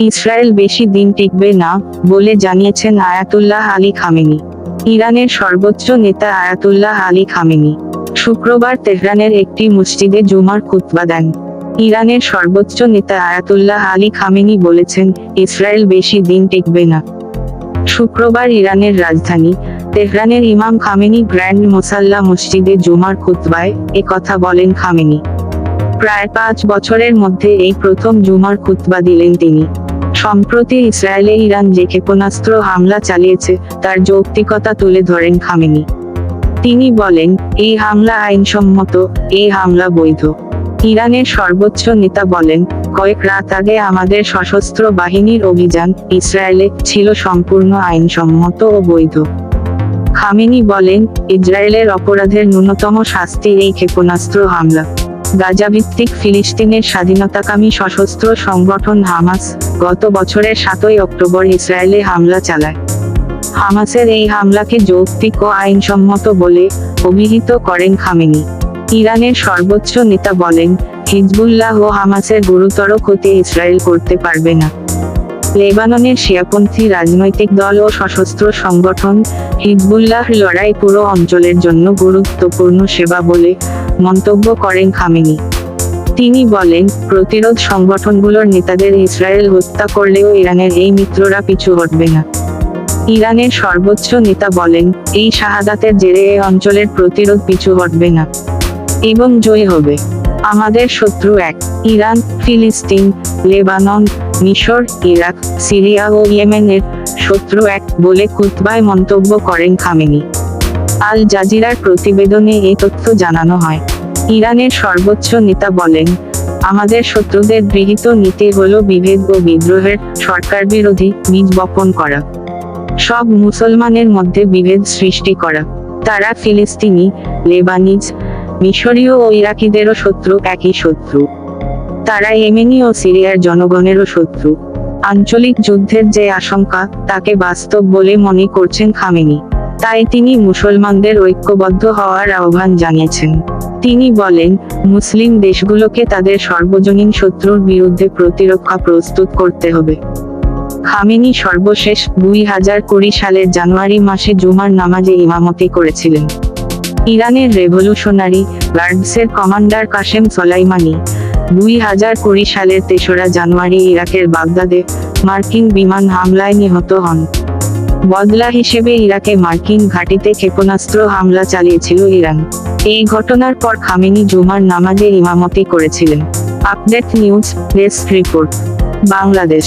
Israel বেশি দিন টিকবে না, বলে জানিয়েছেন আয়াতুল্লাহ আলী খামেনি। ইরানের সর্বোচ্চ নেতা আয়াতুল্লাহ আলী খামেনি। শুক্রবার তেহরানের একটি মসজিদে জুমার খুতবা দেন। ইরানের সর্বোচ্চ নেতা আয়াতুল্লাহ আলী খামেনি বলেছেন, ইসরায়েল বেশি দিন টিকবে না। শুক্রবার ইরানের রাজধানী তেহরানের ইমাম খামেনি গ্র্যান্ড মোসাল্লা মসজিদে জুমার খুতবায় কথা বলেন খামেনি। প্রায় পাঁচ বছরের মধ্যে এই প্রথম জুমার খুতবা দিলেন তিনি। সম্প্রতি ইসরায়েলে ইরান যে ক্ষেপণাস্ত্র হামলা চালিয়েছে, তার যৌক্তিকতা তুলে ধরেন খামেনি। তিনি বলেন, এই হামলা আইনসম্মত, এই হামলা বৈধ। ইরানের সর্বোচ্চ নেতা বলেন, কয়েক রাত আগে আমাদের সশস্ত্র বাহিনীর অভিযান ইসরায়েলে ছিল সম্পূর্ণ আইনসম্মত ও বৈধ। খামেনি বলেন, ইসরায়েলের অপরাধের ন্যূনতম শাস্তি এই ক্ষেপণাস্ত্র হামলা। গাজাভিত্তিক ফিলিস্তিনের স্বাধীনতাকামী সশস্ত্র সংগঠন হামাস গত বছরের সাতই অক্টোবর ইসরায়েলে হামলা চালায়। হামাসের এই হামলাকে যৌক্তিক ও আইনসম্মত বলে অভিহিত করেন খামেনি। ইরানের সর্বোচ্চ নেতা বলেন, হিজবুল্লাহ ও হামাসের গুরুতর ক্ষতি ইসরায়েল করতে পারবে না। লেবাননের শিয়াপন্থী রাজনৈতিক দল ও সশস্ত্র সংগঠন হিজবুল্লাহ লড়াই পুরো অঞ্চলের জন্য গুরুত্বপূর্ণ সেবা বলে মন্তব্য করেন খামেনি। তিনি বলেন, প্রতিরোধ সংগঠনগুলোর নেতাদের ইসরায়েল হত্যা করলেও ইরানের এই মিত্ররা পিছু হটবে না। ইরানের সর্বোচ্চ নেতা বলেন, এই শাহাদাতের জেরে এই অঞ্চলের প্রতিরোধ পিছু হটবে না। এবং জয় হবে। আমাদের শত্রু এক, ইরান, ফিলিস্তিন, লেবানন, মিশর, ইরাক, সিরিয়া ও ইয়েমেনের শত্রু এক বলে কুতবায় মন্তব্য করেন খামেনি। আল জাজিরার প্রতিবেদনে এই তথ্য জানানো হয়। ইরানের সর্বোচ্চ নেতা বলেন, আমাদের শত্রুদের গৃহীত নীতি হল বিভেদ ও বিদ্রোহের সরকার বিরোধী বীজ বপন করা। সব মুসলমানের মধ্যে বিভেদ সৃষ্টি করা। তারা ফিলিস্তিনি, লেবানিজ, মিশরীয় ও ইরাকিদেরও শত্রু, একই শত্রু। তারা এমেনি ও সিরিয়ার জনগণেরও শত্রু। আঞ্চলিক যুদ্ধের যে আশঙ্কা, তাকে বাস্তব বলে মনে করছেন খামেনি। তাই তিনি মুসলমানদের ঐক্যবদ্ধ হওয়ার আহ্বান জানিয়েছেন। তিনি বলেন, মুসলিম দেশগুলোকে তাদের সর্বজনীন শত্রুর বিরুদ্ধে প্রতিরক্ষা প্রস্তুত করতে হবে। খামেনি সর্বশেষ দুই হাজার কুড়ি সালের জানুয়ারি মাসে জুমার নামাজে ইমামতি করেছিলেন। ইরানের রেভলিউশনারি গার্ডসের কমান্ডার কাশেম সলাইমানি দুই হাজার কুড়ি সালের তেসরা জানুয়ারি ইরাকের বাগদাদে মার্কিন বিমান হামলায় নিহত হন। বদলা হিসেবে ইরাকে মার্কিন ঘাঁটিতে ক্ষেপণাস্ত্র হামলা চালিয়েছিল ইরান। এই ঘটনার পর খামেনি জুমার নামাজে ইমামতি করেছিলেন। Update news press report. Bangladesh.